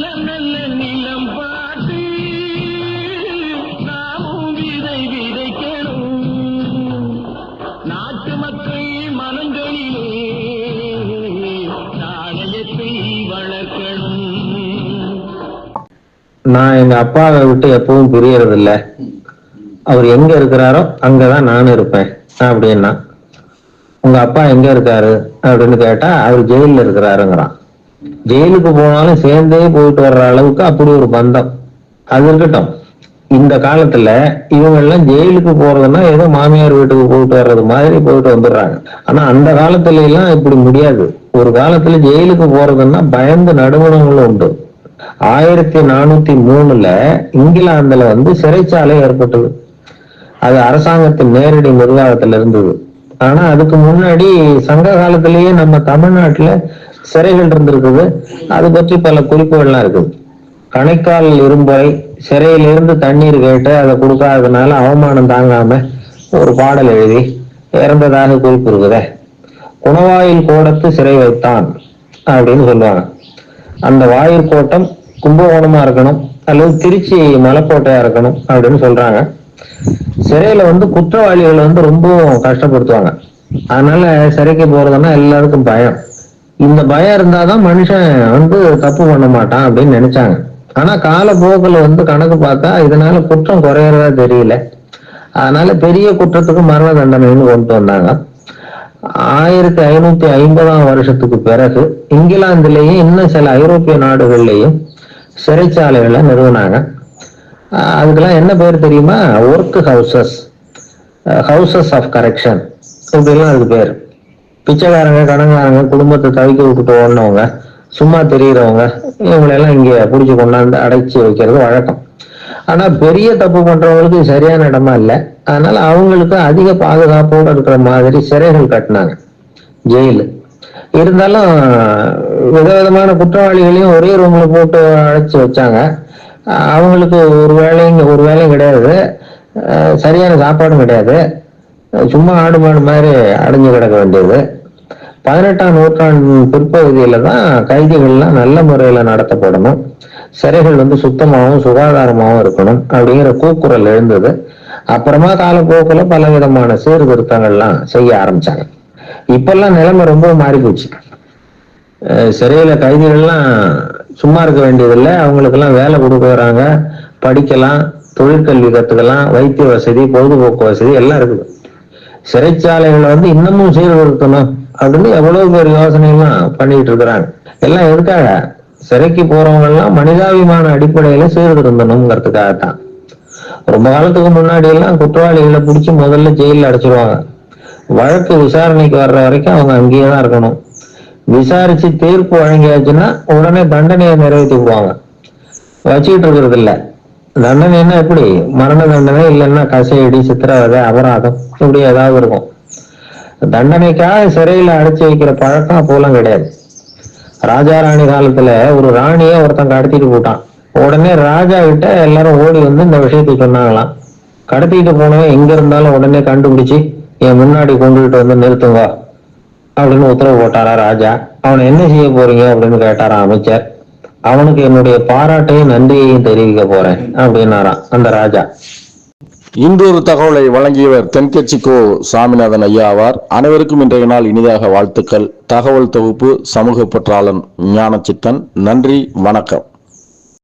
நிலம் பார்த்து நாமும் விதை விதைக்கணும். நாட்டு மக்கள் மனங்களிலே நாணயத்தை வளர்க்கணும். நான் எங்க அப்பாவை விட்டு எப்பவும் பிரியறது இல்ல அவர் எங்க இருக்கிறாரோ அங்கதான் நானும் இருப்பேன். அப்படின்னா உங்க அப்பா எங்க இருக்காரு? அப்படின்னு கேட்டா அவர் ஜெயில இருக்கிறாருங்கிறான். ஜெயிலுக்கு போனாலும் சேர்ந்தே போயிட்டு வர்ற அளவுக்கு அப்படி ஒரு பந்தம். அது இருக்கட்டும். இந்த காலத்துல இவங்க எல்லாம் ஜெயிலுக்கு போறதுன்னா ஏதோ மாமியார் வீட்டுக்கு போயிட்டு வர்றது மாதிரி போயிட்டு வந்துடுறாங்க. ஆனா அந்த காலத்துல எல்லாம் இப்படி முடியாது. ஒரு காலத்துல ஜெயிலுக்கு போறதுன்னா பயந்து நடுவணங்களும் உண்டு. ஆயிரத்தி நானூத்தி மூணுல இங்கிலாந்துல வந்து சிறைச்சாலை ஏற்பட்டது. அது அரசாங்கத்தின் நேரடி நிர்வாகத்துல இருந்தது ஆனா அதுக்கு முன்னாடி சங்க காலத்திலேயே நம்ம தமிழ்நாட்டுல சிறைகள் இருந்திருக்குது. அது பற்றி பல குறிப்புகள்லாம் இருக்குது கணைக்கால் இரும்புரை சிறையிலிருந்து தண்ணீர் கேட்டு அதை கொடுக்காததுனால அவமானம் தாங்காம ஒரு பாடல் எழுதி இறந்ததாக குறிப்பு இருக்குதே. குணவாயில் கோடத்து சிறை வைத்தான் அப்படின்னு சொல்லுவாங்க. அந்த வாயில் கோட்டம் கும்பகோணமா இருக்கணும் அல்லது திருச்சி மலைக்கோட்டையா இருக்கணும் அப்படின்னு சொல்றாங்க. சிறையில வந்து குற்றவாளிகளை வந்து ரொம்ப கஷ்டப்படுத்துவாங்க. அதனால சிறைக்கு போறதுன்னா எல்லாருக்கும் பயம். இந்த பயம் இருந்தாதான் மனுஷன் வந்து தப்பு பண்ண மாட்டான் அப்படின்னு நினைச்சாங்க. ஆனா காலப்போக்கில் வந்து கணக்கு பார்த்தா இதனால குற்றம் குறையறதா தெரியல. அதனால பெரிய குற்றத்துக்கு மரண தண்டனைன்னு கொண்டு வந்தாங்க. ஆயிரத்தி ஐநூத்தி ஐம்பதாம் வருஷத்துக்கு பிறகு இங்கிலாந்துலயும் இன்னும் சில ஐரோப்பிய நாடுகள்லயும் சிறைச்சாலைகளை நிறுவனாங்க. அதுக்கெல்லாம் என்ன பேர் தெரியுமா? Work houses houses of correction இப்படிலாம் அதுக்கு பேர். பிச்சைக்காரங்க கடன்காரங்க குடும்பத்தை தவிக்க விட்டுட்டு ஓடினவங்க சும்மா தெரியுறவங்க இவங்களெல்லாம் இங்க பிடிச்சி கொண்டாந்து அடைச்சி வைக்கிறது வழக்கம். ஆனா பெரிய தப்பு பண்றவங்களுக்கு சரியான இடமா இல்லை. அதனால அவங்களுக்கு அதிக பாதுகாப்போடு இருக்கிற மாதிரி சிறைகள் கட்டினாங்க. ஜெயிலு. இருந்தாலும் விதவிதமான குற்றவாளிகளையும் ஒரே ரூம்ல போட்டு அடைச்சு வச்சாங்க. அவங்களுக்கு ஒரு வேலையும் ஒரு வேலையும் கிடையாது. சரியான சாப்பாடும் கிடையாது. சும்மா ஆடு மாடு மாதிரி அடைஞ்சு கிடக்க வேண்டியது. பதினெட்டாம் நூற்றாண்டு பிற்பகுதியில தான் கைதிகள்லாம் நல்ல முறையில நடத்தப்படணும். சிறைகள் வந்து சுத்தமாகவும் சுகாதாரமாகவும் இருக்கணும் அப்படிங்கிற கூக்குரல் எழுந்தது. அப்புறமா காலப்போக்கில் பல விதமான சீர்திருத்தங்கள்லாம் செய்ய ஆரம்பிச்சாங்க. இப்பெல்லாம் நிலைமை ரொம்ப மாறி போச்சு சிறையில கைதிகள்லாம் சும்மா இருக்க வேண்டியதில்லை. அவங்களுக்கெல்லாம் வேலை கொடுக்குறாங்க படிக்கலாம் தொழிற்கல்வி கத்துக்கலாம். வைத்திய வசதி பொழுதுபோக்கு வசதி எல்லாம் இருக்குது. சிறைச்சாலைகளை வந்து இன்னமும் சீர்திருத்தணும் அப்படின்னு எவ்வளவு பேர் யோசனைலாம் பண்ணிட்டு இருக்கிறாங்க. எல்லாம் எதுக்காக? சிறைக்கு போறவங்க எல்லாம் மனிதாபிமான அடிப்படையில சீர்திருந்தணுங்கிறதுக்காகத்தான் ரொம்ப காலத்துக்கு முன்னாடி எல்லாம் குற்றவாளிகளை பிடிச்சி முதல்ல ஜெயில அடைச்சிருவாங்க. வழக்கு விசாரணைக்கு வர்ற வரைக்கும் அவங்க அங்கேயே தான் இருக்கணும். விசாரிச்சு தீர்ப்பு வழங்கியாச்சுன்னா உடனே தண்டனையை நிறைவேற்றி விடுவாங்க. வச்சுக்கிட்டு இருக்கிறது இல்லை. தண்டனைன்னா எப்படி? மரண தண்டனை இல்லைன்னா கசையடி சித்திரவதை அபராதம் இப்படி ஏதாவது இருக்கும். தண்டனைக்காக சிறையில அடைச்சு வைக்கிற பழக்கம் அப்போலாம் கிடையாது. ராஜா ராணி காலத்துல ஒரு ராணிய ஒருத்தன் கடத்திட்டு போட்டான். உடனே ராஜா கிட்ட எல்லாரும் ஓடி வந்து இந்த விஷயத்தை சொன்னாங்களாம். கடத்திட்டு போனவன் எங்க இருந்தாலும் உடனே கண்டுபிடிச்சு என் முன்னாடி கொண்டுகிட்டு வந்து நிறுத்துங்க அப்படின்னு உத்தரவு போட்டாரா ராஜா. அவனை என்ன செய்ய போறீங்க? அப்படின்னு கேட்டாரா அமைச்சர். அவனுக்கு என்னுடைய பாராட்டையும் நன்றியையும் தெரிவிக்க போறேன் அப்படின்னாராம் அந்த ராஜா. இன்றொரு தகவலை வழங்கியவர் தென்கட்சிக்கோ சாமிநாதன் ஐயா ஆவார். அனைவருக்கும் இன்றைய நாள் இனிதாக வாழ்த்துக்கள். தகவல் தொகுப்பு சமூக பற்றாளன் ஞானச்சித்தன். நன்றி வணக்கம்.